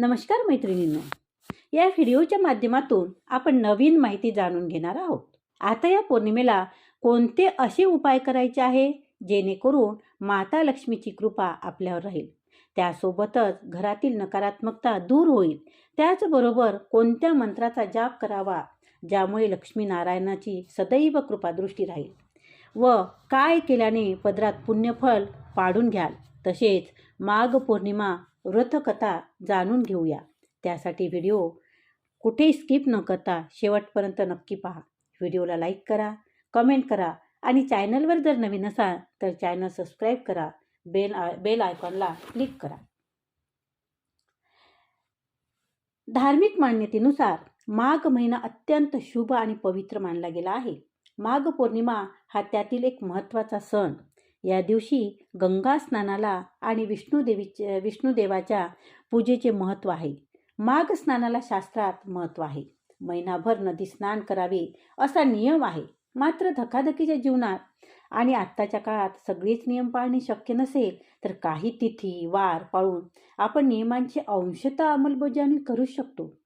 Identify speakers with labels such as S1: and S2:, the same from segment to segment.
S1: नमस्कार मैत्रिणींनो. या व्हिडिओच्या माध्यमातून आपण नवीन माहिती जाणून घेणार आहोत. आता या पौर्णिमेला कोणते असे उपाय करायचे आहे? जेणेकरून माता लक्ष्मीची कृपा आपल्यावर राहील. त्यासोबतच घरातील नकारात्मकता दूर होईल. त्याचबरोबर कोणत्या मंत्राचा जाप करावा? ज्यामुळे लक्ष्मी नारायणाची सदैव कृपादृष्टी राहील. व काय केल्याने पदरात पुण्यफल पाडून घ्याल? तसेच माघ पौर्णिमा व्रतकथा जाणून घेऊया. त्यासाठी व्हिडिओ कुठेही स्किप न करता शेवटपर्यंत नक्की पहा. व्हिडिओला लाईक करा कमेंट करा आणि चॅनलवर जर नवीन असाल तर चॅनल सबस्क्राईब करा बेल बेल आयकॉनला क्लिक करा. धार्मिक मान्यतेनुसार माघ महिना अत्यंत शुभ आणि पवित्र मानला गेला आहे. माघ पौर्णिमा हा त्यातील एक महत्त्वाचा सण. या दिवशी गंगा स्नानाला आणि विष्णुदेवीचे विष्णुदेवाच्या पूजेचे महत्त्व आहे. माघ स्नानाला शास्त्रात महत्त्व आहे. महिनाभर नदी स्नान करावे असा नियम आहे. मात्र धकाधकीच्या जीवनात आणि आत्ताच्या काळात सगळेच नियम पाळणे शक्य नसेल तर काही तिथी वार पाळून आपण नियमांची अंशतः अंमलबजावणी करू शकतो.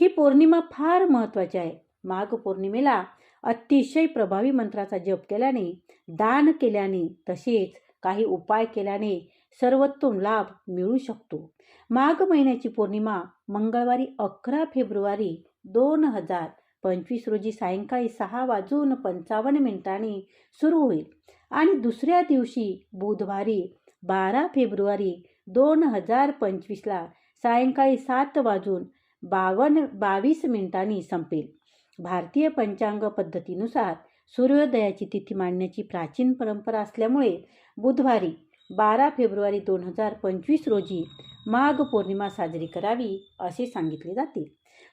S1: ही पौर्णिमा फार महत्त्वाची आहे. माघ पौर्णिमेला अतिशय प्रभावी मंत्राचा जप केल्याने दान केल्याने तसेच काही उपाय केल्याने सर्वोत्तम लाभ मिळू शकतो. माघ महिन्याची पौर्णिमा मंगळवारी अकरा फेब्रुवारी दोन हजार पंचवीस रोजी सायंकाळी सहा वाजून पंचावन्न मिनिटांनी सुरू होईल. आणि दुसऱ्या दिवशी बुधवारी बारा फेब्रुवारी दोन हजार पंचवीसला सायंकाळी सात वाजून बावन्न बावीस मिनिटांनी संपेल. भारतीय पंचांग पद्धतीनुसार सूर्योदयाची तिथी मांडण्याची प्राचीन परंपरा असल्यामुळे बुधवारी बारा फेब्रुवारी दोन हजार पंचवीस रोजी माघ पौर्णिमा साजरी करावी असे सांगितले जाते.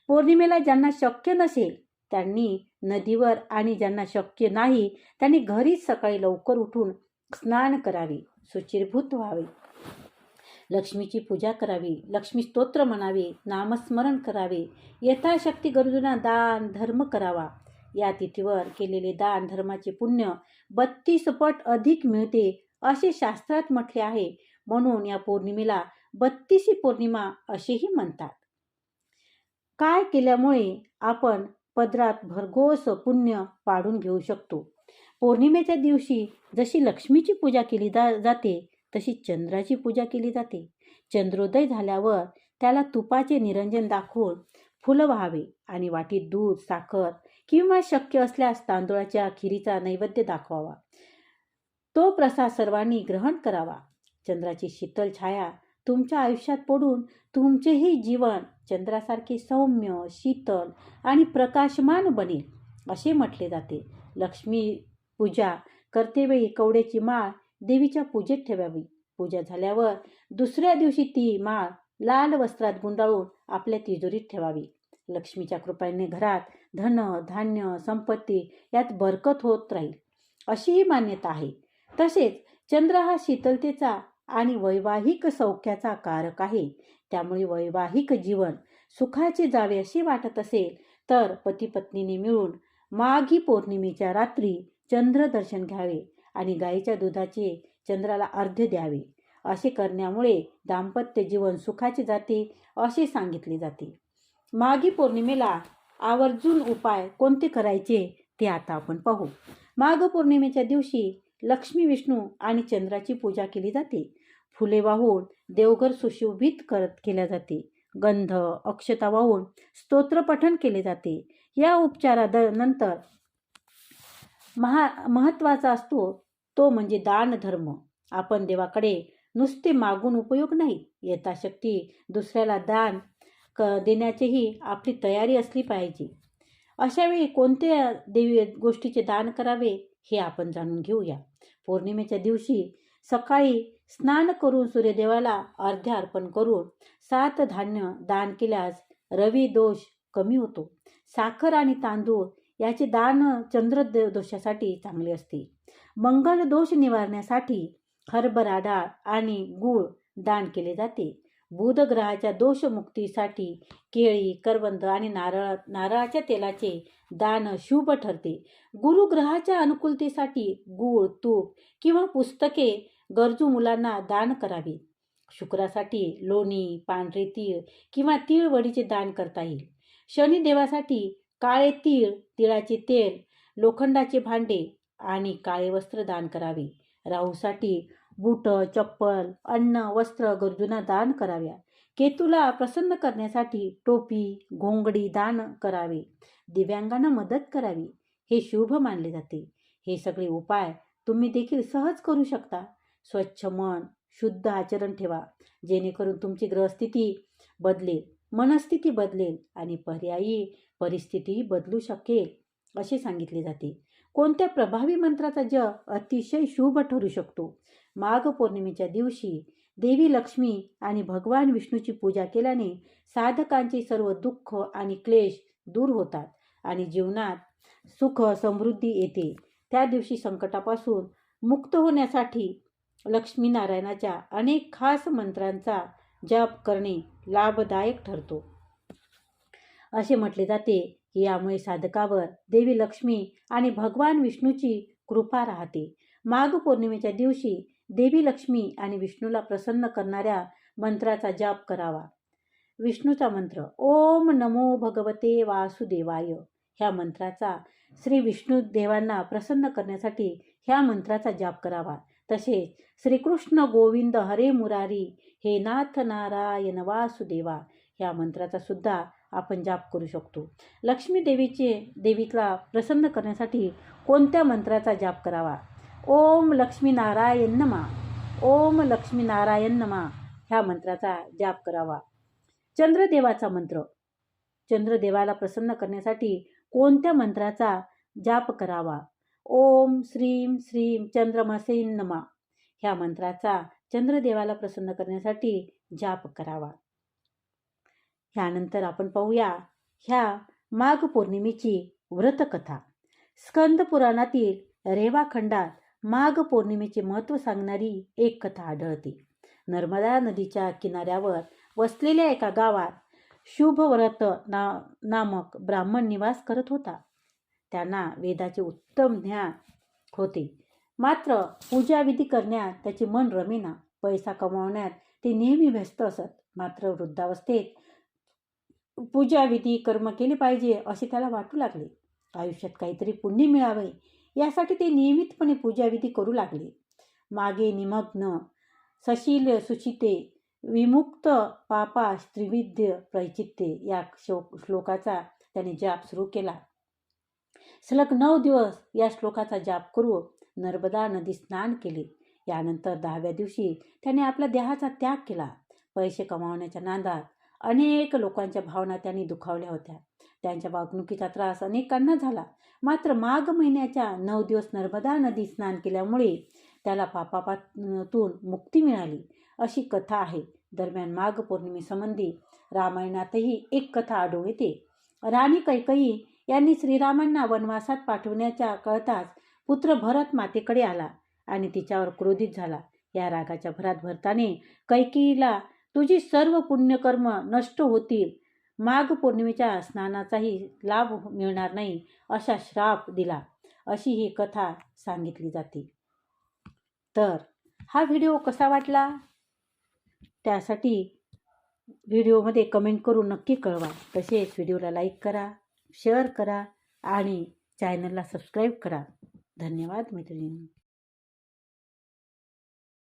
S1: पौर्णिमेला ज्यांना शक्य नसेल त्यांनी नदीवर आणि ज्यांना शक्य नाही त्यांनी घरीच सकाळी लवकर उठून स्नान करावे सुचिरभूत व्हावे. लक्ष्मीची पूजा करावी लक्ष्मी स्तोत्र म्हणावे नामस्मरण करावे यथाशक्ती गरजूंना दान धर्म करावा. या तिथीवर केलेले दान धर्माचे पुण्य बत्तीस पट अधिक मिळते असे शास्त्रात म्हटले आहे. म्हणून या पौर्णिमेला बत्तीसी पौर्णिमा असेही म्हणतात. काय केल्यामुळे आपण पदरात भरघोस पुण्य पाडून घेऊ शकतो? पौर्णिमेच्या दिवशी जशी लक्ष्मीची पूजा केली जा जाते तशी चंद्राची पूजा केली जाते. चंद्रोदय झाल्यावर त्याला तुपाचे निरंजन दाखवून फुलं व्हावे आणि वाटीत दूध साखर किंवा शक्य असल्यास तांदूळाच्या खिरीचा नैवेद्य दाखवावा. तो प्रसाद सर्वांनी ग्रहण करावा. चंद्राची शीतल छाया तुमच्या आयुष्यात पडून तुमचेही जीवन चंद्रासारखे सौम्य शीतल आणि प्रकाशमान बनेल असे म्हटले जाते. लक्ष्मी पूजा करतेवेळी कवड्याची माळ देवीच्या पूजेत ठेवावी. पूजा झाल्यावर दुसऱ्या दिवशी ती माळ लाल वस्त्रात गुंडाळून आपल्या तिजोरीत ठेवावी. लक्ष्मीच्या कृपेने घरात धन धान्य संपत्ती यात बरकत होत राहील. अशीही मान्यता आहे. तसेच चंद्र हा शीतलतेचा आणि वैवाहिक सौख्याचा कारक आहे. त्यामुळे वैवाहिक जीवन सुखाचे जावे असे वाटत असेल तर पती पत्नीने मिळून माघी पौर्णिमेच्या रात्री चंद्र दर्शन घ्यावे. आणि गाईच्या दुधाचे चंद्राला अर्ध्य द्यावे. असे करण्यामुळे दाम्पत्य जीवन सुखाचे जाते असे सांगितले जाते. माघी पौर्णिमेला आवर्जून उपाय कोणते करायचे ते आता आपण पाहू. माघ पौर्णिमेच्या दिवशी लक्ष्मी विष्णू आणि चंद्राची पूजा केली जाते. फुले वाहून देवघर सुशोभित करत केल्या जाते. गंध अक्षता वाहून स्तोत्रपठन केले जाते. या उपचारा नंतर महा महत्त्वाचा असतो तो म्हणजे दान धर्म आपण देवाकडे नुसते मागून उपयोग नाही. यथाशक्ती दुसऱ्याला दान क देण्याचीही आपली तयारी असली पाहिजे. अशावेळी कोणत्या देवी गोष्टीचे दान करावे हे आपण जाणून घेऊया. पौर्णिमेच्या दिवशी सकाळी स्नान करून सूर्यदेवाला अर्ध्या अर्पण करून सात धान्य दान केल्यास रवी दोष कमी होतो. साखर आणि तांदूळ याचे दान चंद्र दोषासाठी चांगले असते. मंगल दोष निवारण्यासाठी हरभरा डाळ आणि गूळ दान केले जाते. बुध ग्रहाच्या दोषमुक्तीसाठी केळी करवंद आणि नारळ नारळाच्या तेलाचे दान शुभ ठरते. गुरुग्रहाच्या अनुकूलतेसाठी गूळ तूप किंवा पुस्तके गरजू मुलांना दान करावे. शुक्रासाठी लोणी पांढरे तीळ किंवा तीळवडीचे दान करता येईल. शनिदेवासाठी काळे तीळ तिळाचे तेल लोखंडाचे भांडे आणि काळे वस्त्र दान करावे. राहूसाठी बूट चप्पल अन्न वस्त्र गरजूंना दान कराव्या. केतूला प्रसन्न करण्यासाठी टोपी घोंगडी दान करावे. दिव्यांगांना मदत करावी. हे शुभ मानले जाते. हे सगळे उपाय तुम्ही देखील सहज करू शकता. स्वच्छ मन शुद्ध आचरण ठेवा. जेणेकरून तुमची ग्रहस्थिती बदलेल मनस्थिती बदलेल आणि पर्यायी परिस्थितीही बदलू शकेल. असे सांगितले जाते. कोणत्या प्रभावी मंत्राचा जप अतिशय शुभ ठरू शकतो? माघ पौर्णिमेच्या दिवशी देवी लक्ष्मी आणि भगवान विष्णूची पूजा केल्याने साधकांचे सर्व दुःख आणि क्लेश दूर होतात आणि जीवनात सुख समृद्धी येते. त्या दिवशी संकटापासून मुक्त होण्यासाठी लक्ष्मीनारायणाच्या अनेक खास मंत्रांचा जप करणे लाभदायक ठरतो. असे म्हटले जाते. यामुळे साधकावर देवी लक्ष्मी आणि भगवान विष्णूची कृपा राहते. माघ पौर्णिमेच्या दिवशी देवी लक्ष्मी आणि विष्णूला प्रसन्न करणाऱ्या मंत्राचा जाप करावा. विष्णूचा मंत्र ओम नमो भगवते वासुदेवाय. ह्या मंत्राचा श्री विष्णू देवांना प्रसन्न करण्यासाठी ह्या मंत्राचा जाप करावा. तसेच श्रीकृष्ण गोविंद हरे मुरारी हे नाथ नारायण वासुदेवा. ह्या मंत्राचा सुद्धा आपण जाप करू शकतो. लक्ष्मी देवीचे देवीला प्रसन्न करण्यासाठी कोणत्या मंत्राचा जाप करावा? ओम लक्ष्मी नारायण नमा. ओम लक्ष्मी नारायण नमा. ह्या मंत्राचा जाप करावा. चंद्रदेवाचा मंत्र. चंद्रदेवाला प्रसन्न करण्यासाठी कोणत्या मंत्राचा जाप करावा? ओम श्रीम श्रीम चंद्रमसेन नमा. ह्या मंत्राचा चंद्रदेवाला प्रसन्न करण्यासाठी जाप करावा. ह्यानंतर आपण पाहूया ह्या माघ पौर्णिमेची व्रतकथा. स्कंद पुराणातील रेवा खंडात माघ पौर्णिमेचे महत्त्व सांगणारी एक कथा आढळते. नर्मदा नदीच्या किनाऱ्यावर वसलेल्या एका गावात शुभव्रत ना नामक ब्राह्मण निवास करत होता. त्यांना वेदाचे उत्तम ज्ञान होते. मात्र पूजाविधी करण्यात त्याचे मन रमेना. पैसा कमावण्यात ते नेहमी व्यस्त असत. मात्र वृद्धावस्थेत पूजाविधी कर्म केले पाहिजे असे त्याला वाटू लागले. आयुष्यात काहीतरी पुण्य मिळावे यासाठी ते नियमितपणे पूजाविधी करू लागले. मागे निमग्न सशील सुचिते विमुक्त पापा त्रिविद्य प्रैचित्ते या शो श्लोकाचा त्याने जाप सुरू केला. सलग नऊ दिवस या श्लोकाचा जाप करू नर्मदा नदी स्नान केले. यानंतर दहाव्या दिवशी त्याने आपल्या देहाचा त्याग केला. पैसे कमावण्याच्या नादात अनेक लोकांच्या भावना त्यांनी दुखावल्या होत्या. त्यांच्या वागणुकीचा त्रास अनेकांना झाला. मात्र माघ महिन्याच्या नऊ दिवस नर्मदा नदी स्नान केल्यामुळे त्याला पापापातून मुक्ती मिळाली अशी कथा आहे. दरम्यान माघ पौर्णिमेसंबंधी रामायणातही एक कथा आढळून येते. राणी कैकई यांनी श्रीरामांना वनवासात पाठवण्याच्या कळताच पुत्र भरत मातेकडे आला आणि तिच्यावर क्रोधित झाला. या रागाच्या भरात भरताने कैकेयीला तुझी सर्व पुण्यकर्म नष्ट होतील. माघ पौर्णिमेच्या स्नानाचाही लाभ मिळणार नाही असा श्राप दिला. अशी ही कथा सांगितली जाते. तर हा व्हिडिओ कसा वाटला? त्यासाठी व्हिडिओमध्ये कमेंट करून नक्की कळवा. तसेच व्हिडिओला लाईक करा शेअर करा आणि चॅनलला सबस्क्राईब करा. धन्यवाद मैत्रिणी